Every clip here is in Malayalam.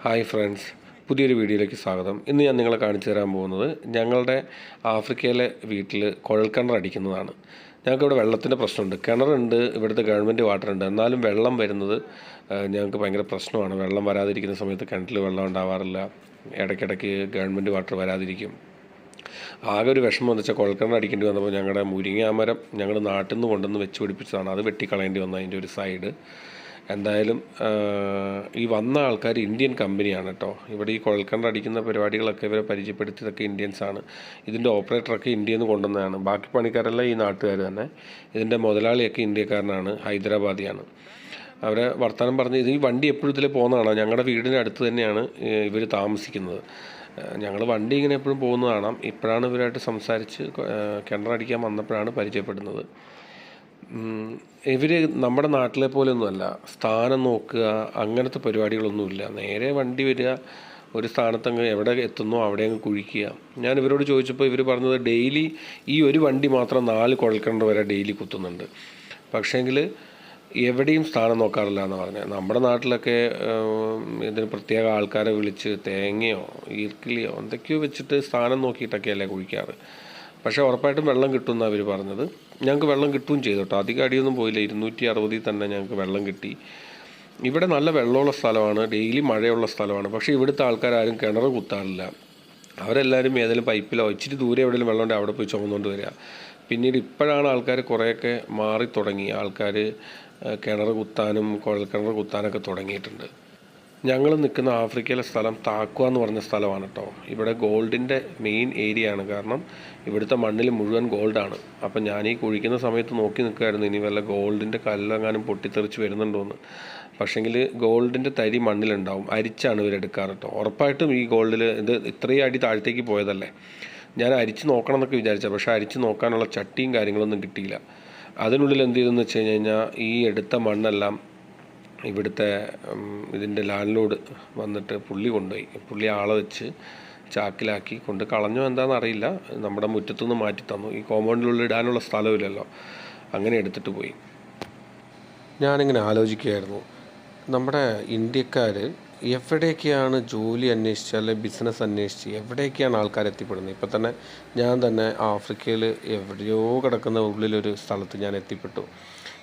ഹായ് ഫ്രണ്ട്സ് പുതിയൊരു വീഡിയോയിലേക്ക് സ്വാഗതം. ഇന്ന് ഞാൻ നിങ്ങളെ കാണിച്ചു തരാൻ പോകുന്നത് ഞങ്ങളുടെ ആഫ്രിക്കയിലെ വീട്ടിൽ കുഴൽക്കിണർ അടിക്കുന്നതാണ്. ഞങ്ങൾക്കിവിടെ വെള്ളത്തിന്റെ പ്രശ്നമുണ്ട്. കിണറുണ്ട് ഇവിടുത്തെ ഗവൺമെന്റ് വാട്ടർ ഉണ്ട് എന്നാലും വെള്ളം വരുന്നത് ഞങ്ങൾക്ക് ഭയങ്കര പ്രശ്നമാണ്. വെള്ളം വരാതിരിക്കുന്ന സമയത്ത് കിണറ്റിൽ വെള്ളം ഉണ്ടാവാറില്ല. ഇടയ്ക്കിടയ്ക്ക് ഗവൺമെന്റ് വാട്ടർ വരാതിരിക്കും. ആകെ ഒരു വിഷമം എന്ന് വെച്ചാൽ കുഴൽക്കിണർ അടിക്കേണ്ടി വന്നപ്പോൾ ഞങ്ങളുടെ മുരിങ്ങാമരം ഞങ്ങൾ നാട്ടിൽ നിന്ന് കൊണ്ടുവന്ന് വെച്ച് പിടിപ്പിച്ചതാണ്. അത് വെട്ടിക്കളയേണ്ടി വന്നു അതിന്റെ ഒരു സൈഡ്. എന്തായാലും ഈ വന്ന ആൾക്കാർ ഇന്ത്യൻ കമ്പനിയാണ് കേട്ടോ ഇവിടെ ഈ കുഴൽക്കണ്ട അടിക്കുന്ന പരിപാടികളൊക്കെ ഇവരെ പരിചയപ്പെടുത്തിയതൊക്കെ ഇന്ത്യൻസാണ് ഇതിന്റെ ഓപ്പറേറ്ററൊക്കെ ഇന്ത്യയിൽ നിന്ന് കൊണ്ടുവന്നതാണ്. ബാക്കി പണിക്കാരെല്ലാം ഈ നാട്ടുകാർ തന്നെ. ഇതിന്റെ മുതലാളിയൊക്കെ ഇന്ത്യക്കാരനാണ് ഹൈദരാബാദിയാണ്. അവരെ വർത്തമാനം പറഞ്ഞ് ഇത് ഈ വണ്ടി എപ്പോഴും ഇതിൽ പോകുന്നതാണ്? ഞങ്ങളുടെ വീടിന്റെ അടുത്ത് തന്നെയാണ് ഇവർ താമസിക്കുന്നത്. ഞങ്ങൾ വണ്ടി ഇങ്ങനെ എപ്പോഴും പോകുന്നതാണ് ഇപ്പോഴാണ് ഇവരായിട്ട് സംസാരിച്ച് കിണറടിക്കാൻ വന്നപ്പോഴാണ് പരിചയപ്പെടുന്നത്. ഇവർ നമ്മുടെ നാട്ടിലെ പോലെയൊന്നുമല്ല. സ്ഥാനം നോക്കുക അങ്ങനത്തെ പരിപാടികളൊന്നുമില്ല. നേരെ വണ്ടി വരിക ഒരു സ്ഥാനത്തങ്ങ് എവിടെ എത്തുന്നോ അവിടെ അങ്ങ് കുഴിക്കുക. ഞാൻ ഇവരോട് ചോദിച്ചപ്പോൾ ഇവർ പറഞ്ഞത് ഡെയിലി ഈ ഒരു വണ്ടി മാത്രം നാല് കുഴൽക്കിണർ വരെ ഡെയിലി കുത്തുന്നുണ്ട്. പക്ഷേങ്കിൽ എവിടെയും സ്ഥാനം നോക്കാറില്ല എന്ന് പറഞ്ഞത് നമ്മുടെ നാട്ടിലൊക്കെ ഇതിന് പ്രത്യേക ആൾക്കാരെ വിളിച്ച് തേങ്ങയോ ഈർക്കിളിയോ എന്തൊക്കെയോ വെച്ചിട്ട് സ്ഥാനം നോക്കിയിട്ടൊക്കെയല്ലേ കുഴിക്കാറ്. പക്ഷേ ഉറപ്പായിട്ടും വെള്ളം കിട്ടുമെന്നാണ് അവർ പറഞ്ഞത്. ഞങ്ങൾക്ക് വെള്ളം കിട്ടുകയും ചെയ്തു കേട്ടോ. അധികം അടിയൊന്നും പോയില്ല. ഇരുന്നൂറ്റി അറുപതിൽ തന്നെ ഞങ്ങൾക്ക് വെള്ളം കിട്ടി. ഇവിടെ നല്ല വെള്ളമുള്ള സ്ഥലമാണ്. ഡെയിലി മഴയുള്ള സ്ഥലമാണ്. പക്ഷേ ഇവിടുത്തെ ആൾക്കാരും കിണർ കുത്താറില്ല. അവരെല്ലാവരും ഏതെങ്കിലും പൈപ്പിലോ ഇച്ചിരി ദൂരെ എവിടെയെങ്കിലും ഉണ്ട് അവിടെ പോയി ചുമന്നുകൊണ്ട് വരിക. പിന്നീട് ഇപ്പോഴാണ് ആൾക്കാർ കുറേയൊക്കെ മാറി തുടങ്ങി ആൾക്കാർ കിണർ കുത്താനും കുഴൽക്കിണർ കുത്താനൊക്കെ തുടങ്ങിയിട്ടുണ്ട്. ഞങ്ങൾ നിൽക്കുന്ന ആഫ്രിക്കയിലെ സ്ഥലം താക്വ എന്ന് പറഞ്ഞ സ്ഥലമാണ് കേട്ടോ. ഇവിടെ ഗോൾഡിന്റെ മെയിൻ ഏരിയ ആണ്. കാരണം ഇവിടുത്തെ മണ്ണിൽ മുഴുവൻ ഗോൾഡാണ്. അപ്പം ഞാൻ ഈ കുഴിക്കുന്ന സമയത്ത് നോക്കി നിൽക്കുമായിരുന്നു ഇനി വല്ല ഗോൾഡിന്റെ കല്ലെങ്ങാനും പൊട്ടിത്തെറിച്ച് വരുന്നുണ്ടോയെന്ന് പക്ഷേങ്കിൽ ഗോൾഡിന്റെ തരി മണ്ണിലുണ്ടാവും. അരിച്ചാണ് ഇവരെടുക്കാറ് കേട്ടോ. ഉറപ്പായിട്ടും ഈ ഗോൾഡിൽ ഇത് ഇത്രയും അടി താഴത്തേക്ക് പോയതല്ലേ. ഞാൻ അരിച്ച് നോക്കണം എന്നൊക്കെ വിചാരിച്ച പക്ഷേ അരിച്ച് നോക്കാനുള്ള ചട്ടിയും കാര്യങ്ങളൊന്നും കിട്ടിയില്ല. അതിനുള്ളിൽ എന്ത് ചെയ്തെന്ന് വെച്ച് കഴിഞ്ഞ് കഴിഞ്ഞാൽ ഈ എടുത്ത മണ്ണെല്ലാം ഇവിടുത്തെ ഇതിന്റെ ലാൻഡ് ലോഡ് വന്നിട്ട് പുള്ളി കൊണ്ടുപോയി. പുള്ളി ആളെ വെച്ച് ചാക്കിലാക്കി കൊണ്ട് കളഞ്ഞോ എന്താണെന്ന് അറിയില്ല. നമ്മുടെ മുറ്റത്തുനിന്ന് മാറ്റി തന്നു. ഈ കോമ്പൗണ്ടിനുള്ളിൽ ഇടാനുള്ള സ്ഥലമില്ലല്ലോ. അങ്ങനെ എടുത്തിട്ട് പോയി. ഞാനിങ്ങനെ ആലോചിക്കുകയായിരുന്നു. നമ്മുടെ ഇന്ത്യക്കാർ എവിടേക്കാണ് ജോലി അന്വേഷിച്ച് അല്ലെങ്കിൽ ബിസിനസ് അന്വേഷിച്ച് എവിടേക്കാണ് ആൾക്കാർ എത്തിപ്പെടുന്നത്? ഇപ്പം തന്നെ ഞാൻ തന്നെ ആഫ്രിക്കയിൽ എവിടെയോ കിടക്കുന്ന ഉള്ളിലൊരു സ്ഥലത്ത് ഞാൻ എത്തിപ്പെട്ടു.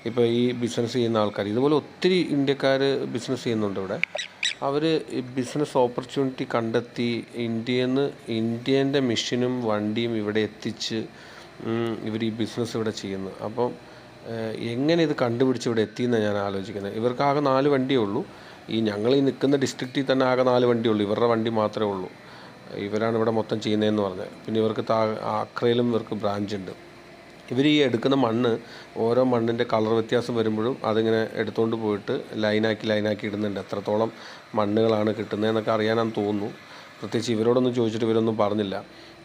ഇപ്പോൾ ഈ ബിസിനസ് ചെയ്യുന്ന ആൾക്കാർ ഇതുപോലെ ഒത്തിരി ഇന്ത്യക്കാർ ബിസിനസ് ചെയ്യുന്നുണ്ട് ഇവിടെ. അവർ ബിസിനസ് ഓപ്പർച്യൂണിറ്റി കണ്ടെത്തി ഇന്ത്യയിൽ നിന്ന് ഇന്ത്യന്റെ മെഷീനും വണ്ടിയും ഇവിടെ എത്തിച്ച് ഇവർ ഈ ബിസിനസ് ഇവിടെ ചെയ്യുന്നു. അപ്പം എങ്ങനെ ഇത് കണ്ടുപിടിച്ച് ഇവിടെ എത്തിയെന്നാണ് ഞാൻ ആലോചിക്കുന്നത്. ഇവർക്കാകെ നാല് വണ്ടിയേ ഉള്ളൂ. ഈ ഞങ്ങൾ ഈ നിൽക്കുന്ന ഡിസ്ട്രിക്റ്റിൽ തന്നെ ആകെ നാല് വണ്ടി ഉള്ളൂ. ഇവരുടെ വണ്ടി മാത്രമേ ഉള്ളൂ. ഇവരാണ് ഇവിടെ മൊത്തം ചെയ്യുന്നതെന്ന് പറഞ്ഞത്. പിന്നെ ഇവർക്ക് താ ആക്രയിലും ഇവർക്ക് ബ്രാഞ്ച് ഉണ്ട്. ഇവർ ഈ എടുക്കുന്ന മണ്ണ് ഓരോ മണ്ണിന്റെ കളർ വ്യത്യാസം വരുമ്പോഴും അതിങ്ങനെ എടുത്തുകൊണ്ട് പോയിട്ട് ലൈനാക്കി ലൈനാക്കി ഇടുന്നുണ്ട്. എത്രത്തോളം മണ്ണുകളാണ് കിട്ടുന്നതെന്നൊക്കെ അറിയാനാന്ന് തോന്നുന്നു. പ്രത്യേകിച്ച് ഇവരോടൊന്നും ചോദിച്ചിട്ട് ഇവരൊന്നും പറഞ്ഞില്ല.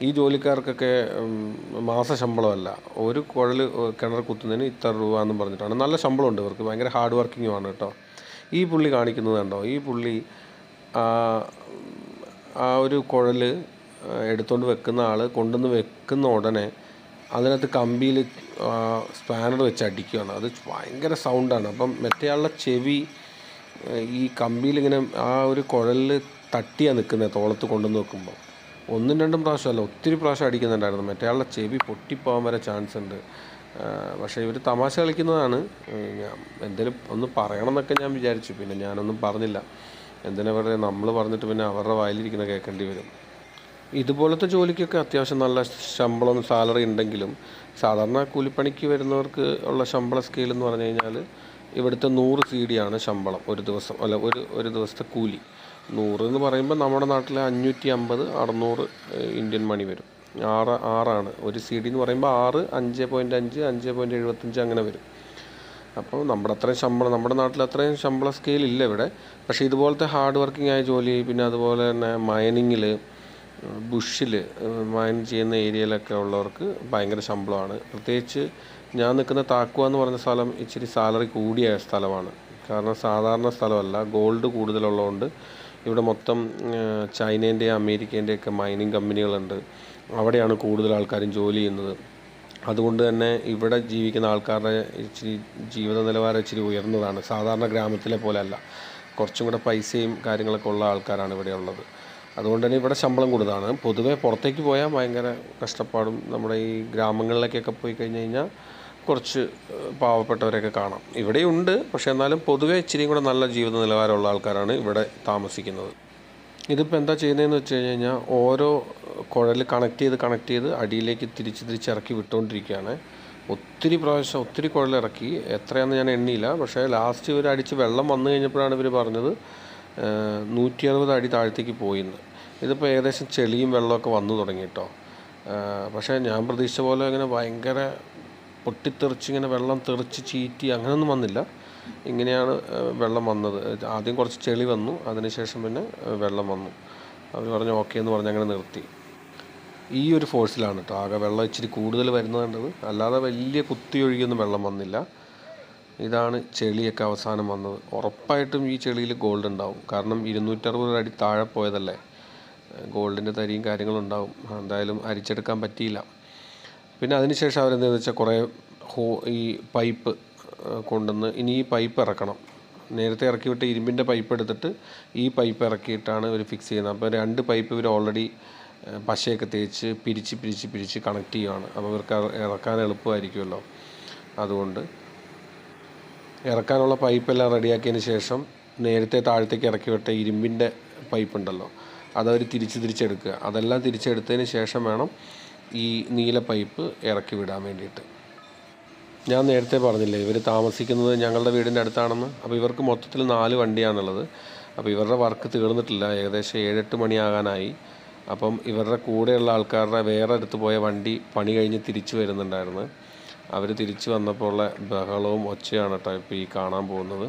ഈ ജോലിക്കാർക്കൊക്കെ മാസശമ്പളമല്ല മാസ ശമ്പളമല്ല. ഒരു കുഴൽ കിണർ കുത്തുന്നതിന് ഇത്ര രൂപ എന്ന് പറഞ്ഞിട്ടാണ്. നല്ല ശമ്പളമുണ്ട് ഇവർക്ക്. ഭയങ്കര ഹാർഡ് വർക്കിങ്ങുമാണ് കേട്ടോ. ഈ പുള്ളി കാണിക്കുന്നത് കണ്ടോ? ഈ പുള്ളി ആ ഒരു കുഴൽ എടുത്തുകൊണ്ട് വെക്കുന്ന ആൾ കൊണ്ടുവന്ന് വെക്കുന്ന ഉടനെ അതിനകത്ത് കമ്പിയിൽ സ്പാനർ വെച്ച് അടിക്കുകയാണ് അത് ഭയങ്കര സൗണ്ടാണ് അപ്പം മറ്റേയാളുടെ ചെവി ഈ കമ്പിയിൽ ഇങ്ങനെ ആ ഒരു കുഴലിൽ തട്ടിയാണ് നിൽക്കുന്നത് തോളത്ത് കൊണ്ടുവന്ന് നോക്കുമ്പോൾ ഒന്നും രണ്ടും പ്രാവശ്യമല്ല ഒത്തിരി പ്രാവശ്യം അടിക്കുന്നുണ്ടായിരുന്നു. മറ്റേയാളുടെ ചെവി പൊട്ടിപ്പോകാൻ വരെ ചാൻസ് ഉണ്ട്. പക്ഷേ ഇവർ തമാശ കളിക്കുന്നതാണ്. ഞാൻ എന്തേലും ഒന്ന് പറയണം എന്നൊക്കെ ഞാൻ വിചാരിച്ചു. പിന്നെ ഞാനൊന്നും പറഞ്ഞില്ല. എന്തിനാ പറയുക നമ്മൾ പറഞ്ഞിട്ട് പിന്നെ അവരുടെ വായിലിരിക്കുന്ന കേൾക്കേണ്ടി വരും. ഇതുപോലത്തെ ജോലിക്കൊക്കെ അത്യാവശ്യം നല്ല ശമ്പളം സാലറി ഉണ്ടെങ്കിലും സാധാരണ കൂലിപ്പണിക്ക് വരുന്നവർക്ക് ഉള്ള ശമ്പള സ്കെയിൽ എന്ന് പറഞ്ഞു കഴിഞ്ഞാൽ ഇവിടുത്തെ നൂറ് സി ഡി ആണ് ശമ്പളം ഒരു ദിവസം അല്ല ഒരു ഒരു ദിവസത്തെ കൂലി. നൂറ് എന്ന് പറയുമ്പോൾ നമ്മുടെ നാട്ടിലെ അഞ്ഞൂറ്റി അമ്പത് അറുന്നൂറ് ഇന്ത്യൻ മണി വരും. ആറ് ആറാണ്. ഒരു സി ഡി എന്ന് പറയുമ്പോൾ ആറ് അഞ്ച് പോയിന്റ് അഞ്ച് അഞ്ച് പോയിന്റ് എഴുപത്തഞ്ച് അങ്ങനെ വരും. അപ്പോൾ നമ്മുടെ അത്രയും ശമ്പളം നമ്മുടെ നാട്ടിൽ അത്രയും ശമ്പള സ്കെയിൽ ഇല്ല ഇവിടെ. പക്ഷേ ഇതുപോലത്തെ ഹാർഡ് വർക്കിംഗ് ആയ ജോലി പിന്നെ അതുപോലെ തന്നെ മൈനിങ്ങിൽ ബുഷിൽ മൈൻ ചെയ്യുന്ന ഏരിയയിലൊക്കെ ഉള്ളവർക്ക് ഭയങ്കര ശമ്പളമാണ്. പ്രത്യേകിച്ച് ഞാൻ നിൽക്കുന്ന താക്കുവ എന്ന് പറഞ്ഞ സ്ഥലം ഇച്ചിരി സാലറി കൂടിയ സ്ഥലമാണ്. കാരണം സാധാരണ സ്ഥലമല്ല ഗോൾഡ് കൂടുതലുള്ളതുകൊണ്ട് ഇവിടെ മൊത്തം ചൈനേന്റെയും അമേരിക്കേന്റെയും ഒക്കെ മൈനിങ് കമ്പനികളുണ്ട്. അവിടെയാണ് കൂടുതൽ ആൾക്കാരും ജോലി ചെയ്യുന്നത്. അതുകൊണ്ട് തന്നെ ഇവിടെ ജീവിക്കുന്ന ആൾക്കാരുടെ ഇച്ചിരി ജീവിത നിലവാരം ഇച്ചിരി ഉയർന്നതാണ്. സാധാരണ ഗ്രാമത്തിലെ പോലെ അല്ല. കുറച്ചും കൂടെ പൈസയും കാര്യങ്ങളൊക്കെ ഉള്ള ആൾക്കാരാണ് ഇവിടെ ഉള്ളത്. അതുകൊണ്ട് തന്നെ ഇവിടെ ശമ്പളം കൂടുതലാണ്. പൊതുവേ പുറത്തേക്ക് പോയാൽ ഭയങ്കര കഷ്ടപ്പാടും നമ്മുടെ ഈ ഗ്രാമങ്ങളിലേക്കൊക്കെ പോയി കഴിഞ്ഞ് കഴിഞ്ഞാൽ കുറച്ച് പാവപ്പെട്ടവരെയൊക്കെ കാണാം. ഇവിടെയുണ്ട് പക്ഷേ എന്നാലും പൊതുവേ ഇച്ചിരിയും കൂടെ നല്ല ജീവിത നിലവാരമുള്ള ആൾക്കാരാണ് ഇവിടെ താമസിക്കുന്നത്. ഇതിപ്പോൾ എന്താ ചെയ്യുന്നതെന്ന് വെച്ച് കഴിഞ്ഞ് കഴിഞ്ഞാൽ ഓരോ കുഴൽ കണക്ട് ചെയ്ത് കണക്ട് ചെയ്ത് അടിയിലേക്ക് തിരിച്ച് തിരിച്ച് ഇറക്കി വിട്ടുകൊണ്ടിരിക്കുകയാണ്. ഒത്തിരി പ്രാവശ്യം ഒത്തിരി കുഴൽ ഇറക്കി. എത്രയാണെന്ന് ഞാൻ എണ്ണിയില്ല. പക്ഷേ ലാസ്റ്റ് ഇവർ അടിച്ച് വെള്ളം വന്നു കഴിഞ്ഞപ്പോഴാണ് ഇവർ പറഞ്ഞത് നൂറ്റി അറുപത് അടി താഴത്തേക്ക് പോയിന്ന്. ഇതിപ്പോൾ ഏകദേശം ചെളിയും വെള്ളമൊക്കെ വന്നു തുടങ്ങി കേട്ടോ പക്ഷേ ഞാൻ പ്രതീക്ഷിച്ച പോലെ ഇങ്ങനെ ഭയങ്കര പൊട്ടിത്തെറിച്ച് ഇങ്ങനെ വെള്ളം തെറിച്ച് ചീറ്റി അങ്ങനെയൊന്നും വന്നില്ല. ഇങ്ങനെയാണ് വെള്ളം വന്നത്. ആദ്യം കുറച്ച് ചെളി വന്നു അതിനുശേഷം പിന്നെ വെള്ളം വന്നു. അവർ പറഞ്ഞു ഓക്കെ എന്ന് പറഞ്ഞ് അങ്ങനെ നിർത്തി. ഈ ഒരു ഫോഴ്സിലാണ് കേട്ടോ ആകെ വെള്ളം ഇച്ചിരി കൂടുതൽ വരുന്നതുണ്ടത് അല്ലാതെ വലിയ കുത്തി ഒഴുകിയൊന്നും വെള്ളം വന്നില്ല. ഇതാണ് ചെളിയൊക്കെ അവസാനം വന്നത്. ഉറപ്പായിട്ടും ഈ ചെളിയിൽ ഗോൾഡ് ഉണ്ടാവും. കാരണം ഇരുന്നൂറ്ററുപത് അടി താഴെ പോയതല്ലേ? ഗോൾഡിന്റെ തരിയും കാര്യങ്ങളും ഉണ്ടാവും. എന്തായാലും അരിച്ചെടുക്കാൻ പറ്റിയില്ല. പിന്നെ അതിനുശേഷം അവരെന്താണെന്ന് വെച്ചാൽ കുറേ ഹോ ഈ പൈപ്പ് കൊണ്ടുവന്ന് ഇനി ഈ പൈപ്പ് ഇറക്കണം. നേരത്തെ ഇറക്കി വിട്ട് ഇരുമ്പിന്റെ പൈപ്പ് എടുത്തിട്ട് ഈ പൈപ്പ് ഇറക്കിയിട്ടാണ് ഇവർ ഫിക്സ് ചെയ്യുന്നത്. അപ്പോൾ രണ്ട് പൈപ്പ് ഇവർ ഓൾറെഡി പശയൊക്കെ തേച്ച് പിരിച്ച് പിരിച്ച് പിരിച്ച് കണക്ട് ചെയ്യുവാണ്. അപ്പോൾ ഇവർക്ക് ഇറക്കാൻ എളുപ്പമായിരിക്കുമല്ലോ. അതുകൊണ്ട് ഇറക്കാനുള്ള പൈപ്പെല്ലാം റെഡിയാക്കിയതിന് ശേഷം നേരത്തെ താഴത്തേക്ക് ഇറക്കി വിട്ട ഇരുമ്പിന്റെ പൈപ്പ് ഉണ്ടല്ലോ. അതവർ തിരിച്ച് തിരിച്ചെടുക്കുക. അതെല്ലാം തിരിച്ചെടുത്തതിന് ശേഷം വേണം ഈ നീല പൈപ്പ് ഇറക്കി വിടാൻ വേണ്ടിയിട്ട്. ഞാൻ നേരത്തെ പറഞ്ഞില്ലേ ഇവർ താമസിക്കുന്നത് ഞങ്ങളുടെ വീടിന്റെ അടുത്താണെന്ന്. അപ്പോൾ ഇവർക്ക് മൊത്തത്തിൽ നാല് വണ്ടിയാണുള്ളത്. അപ്പോൾ ഇവരുടെ വർക്ക് തീർന്നിട്ടില്ല. ഏകദേശം ഏഴെട്ട് മണിയാകാനായി. അപ്പം ഇവരുടെ കൂടെയുള്ള ആൾക്കാരുടെ വേറെ അടുത്ത് പോയ വണ്ടി പണി കഴിഞ്ഞ് തിരിച്ചു വരുന്നുണ്ടായിരുന്നു. അവർ തിരിച്ചു വന്നപ്പോൾ ഉള്ള ബഹളവും ഒച്ചയാണ് കേട്ടോ ഇപ്പോൾ ഈ കാണാൻ പോകുന്നത്.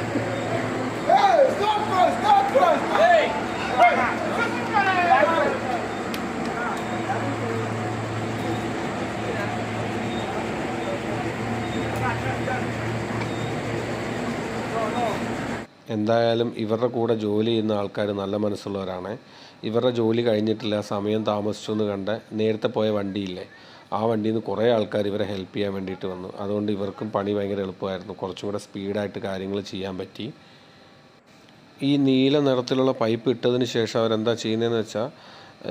എന്തായാലും ഇവരുടെ കൂടെ ജോലി ചെയ്യുന്ന ആൾക്കാർ നല്ല മനസ്സുള്ളവരാണ്. ഇവരുടെ ജോലി കഴിഞ്ഞിട്ടില്ല സമയം താമസിച്ചു എന്ന് കണ്ട് നേരത്തെ പോയ വണ്ടിയില്ലേ? ആ വണ്ടിയിൽ നിന്ന് കുറേ ആൾക്കാർ ഇവരെ ഹെൽപ്പ് ചെയ്യാൻ വേണ്ടിയിട്ട് വന്നു. അതുകൊണ്ട് ഇവർക്കും പണി ഭയങ്കര എളുപ്പമായിരുന്നു. കുറച്ചും കൂടെ സ്പീഡായിട്ട് കാര്യങ്ങൾ ചെയ്യാൻ പറ്റി. ഈ നീല നിറത്തിലുള്ള പൈപ്പ് ഇട്ടതിന് ശേഷം അവരെന്താ ചെയ്യുന്നതെന്ന് വെച്ചാൽ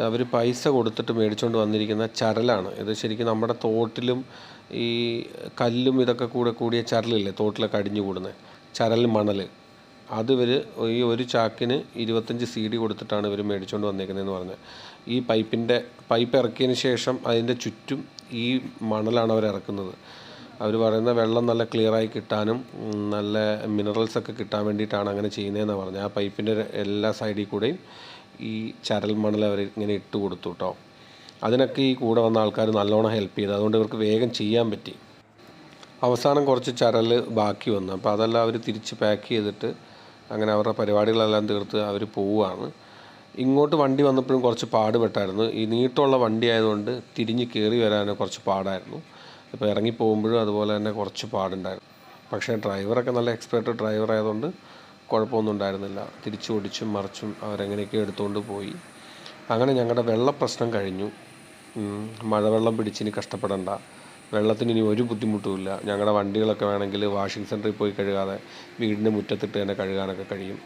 അവർ പൈസ കൊടുത്തിട്ട് മേടിച്ചുകൊണ്ട് വന്നിരിക്കുന്ന ചരലാണ്. ഇത് ശരിക്കും നമ്മുടെ തോട്ടിലും ഈ കല്ലും ഇതൊക്കെ കൂടെ കൂടിയ ചരലില്ലേ തോട്ടിലൊക്കെ അടിഞ്ഞു കൂടുന്നത് ചരൽ മണൽ അത് ഇവർ ഈ ഒരു ചാക്കിന് ഇരുപത്തഞ്ച് സി ഡി കൊടുത്തിട്ടാണ് ഇവർ മേടിച്ചുകൊണ്ട് വന്നേക്കുന്നതെന്ന് പറഞ്ഞത്. ഈ പൈപ്പിന്റെ പൈപ്പ് ഇറക്കിയതിന് ശേഷം അതിന്റെ ചുറ്റും ഈ മണലാണ് അവർ ഇറക്കുന്നത്. അവർ പറയുന്ന വെള്ളം നല്ല ക്ലിയറായി കിട്ടാനും നല്ല മിനറൽസ് ഒക്കെ കിട്ടാൻ വേണ്ടിയിട്ടാണ് അങ്ങനെ ചെയ്യുന്നതെന്ന് പറഞ്ഞത്. ആ പൈപ്പിന്റെ എല്ലാ സൈഡിൽ കൂടെയും ഈ ചരൽ മണൽ അവർ ഇങ്ങനെ ഇട്ട് കൊടുത്തു കേട്ടോ അതിനൊക്കെ ഈ കൂടെ വന്ന ആൾക്കാർ നല്ലോണം ഹെൽപ്പ് ചെയ്തു. അതുകൊണ്ട് ഇവർക്ക് വേഗം ചെയ്യാൻ പറ്റി. അവസാനം കുറച്ച് ചരൽ ബാക്കി വന്നു. അപ്പോൾ അതെല്ലാം അവർ തിരിച്ച് പാക്ക് ചെയ്തിട്ട് അങ്ങനെ അവരുടെ പരിപാടികളെല്ലാം തീർത്ത് അവർ പോവുകയാണ്. ഇങ്ങോട്ട് വണ്ടി വന്നപ്പോഴും കുറച്ച് പാടുപെട്ടായിരുന്നു. ഈ നീട്ടമുള്ള വണ്ടി ആയതുകൊണ്ട് തിരിഞ്ഞ് കയറി വരാൻ കുറച്ച് പാടായിരുന്നു. ഇപ്പോൾ ഇറങ്ങി പോകുമ്പോഴും അതുപോലെ തന്നെ കുറച്ച് പാടുണ്ടായിരുന്നു. പക്ഷേ ഡ്രൈവറൊക്കെ നല്ല എക്സ്പേർട്ട് ഡ്രൈവർ ആയതുകൊണ്ട് കുഴപ്പമൊന്നും ഉണ്ടായിരുന്നില്ല. തിരിച്ചു ഓടിച്ചും മറിച്ചും അവരെങ്ങനെയൊക്കെ എടുത്തുകൊണ്ട് പോയി. അങ്ങനെ ഞങ്ങളുടെ വെള്ളപ്രശ്നം കഴിഞ്ഞു. മഴവെള്ളം പിടിച്ചിനി കഷ്ടപ്പെടണ്ട. വെള്ളത്തിന് ഇനി ഒരു ബുദ്ധിമുട്ടുമില്ല ഞങ്ങളുടെ വണ്ടികളൊക്കെ വേണമെങ്കിൽ വാഷിംഗ് സെന്ററിൽ പോയി കഴുകാതെ വീടിന്റെ മുറ്റത്തിട്ട് തന്നെ കഴുകാനൊക്കെ കഴിയും.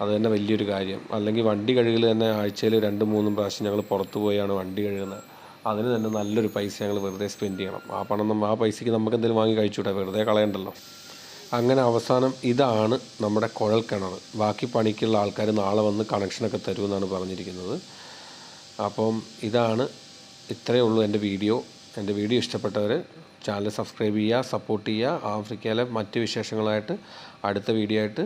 അത് തന്നെ വലിയൊരു കാര്യം. അല്ലെങ്കിൽ വണ്ടി കഴുകൽ തന്നെ ആഴ്ചയിൽ രണ്ടും മൂന്നും പ്രാവശ്യം ഞങ്ങൾ പുറത്ത് പോയാണ് വണ്ടി കഴുകുന്നത് അതിന് തന്നെ നല്ലൊരു പൈസ ഞങ്ങൾ വെറുതെ സ്പെൻഡ് ചെയ്യണം. ആ പണം നമ്മൾ ആ പൈസയ്ക്ക് നമുക്ക് എന്തെങ്കിലും വാങ്ങി കഴിച്ചുകൂടെ വെറുതെ കളയണ്ടല്ലോ. അങ്ങനെ അവസാനം ഇതാണ് നമ്മുടെ കുഴൽ കിണർ ബാക്കി പണിക്കുള്ള ആൾക്കാർ നാളെ വന്ന് കണക്ഷനൊക്കെ തരുമെന്നാണ് പറഞ്ഞിരിക്കുന്നത്. അപ്പം ഇതാണ് ഇത്രയേ ഉള്ളൂ എന്റെ വീഡിയോ എന്റെ വീഡിയോ ഇഷ്ടപ്പെട്ടവർ ചാനൽ സബ്സ്ക്രൈബ് ചെയ്യുക സപ്പോർട്ട് ചെയ്യുക. ആഫ്രിക്കയിലെ മറ്റ് വിശേഷങ്ങളായിട്ട് അടുത്ത വീഡിയോ ആയിട്ട്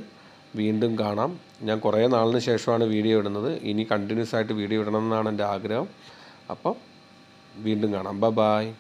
വീണ്ടും കാണാം. ഞാൻ കുറേ നാളിന് ശേഷമാണ് വീഡിയോ ഇടുന്നത്. ഇനി കണ്ടിന്യൂസ് ആയിട്ട് വീഡിയോ ഇടണം എന്നാണ് എന്റെ ആഗ്രഹം. അപ്പോൾ വീണ്ടും കാണാം. ബ ബായ്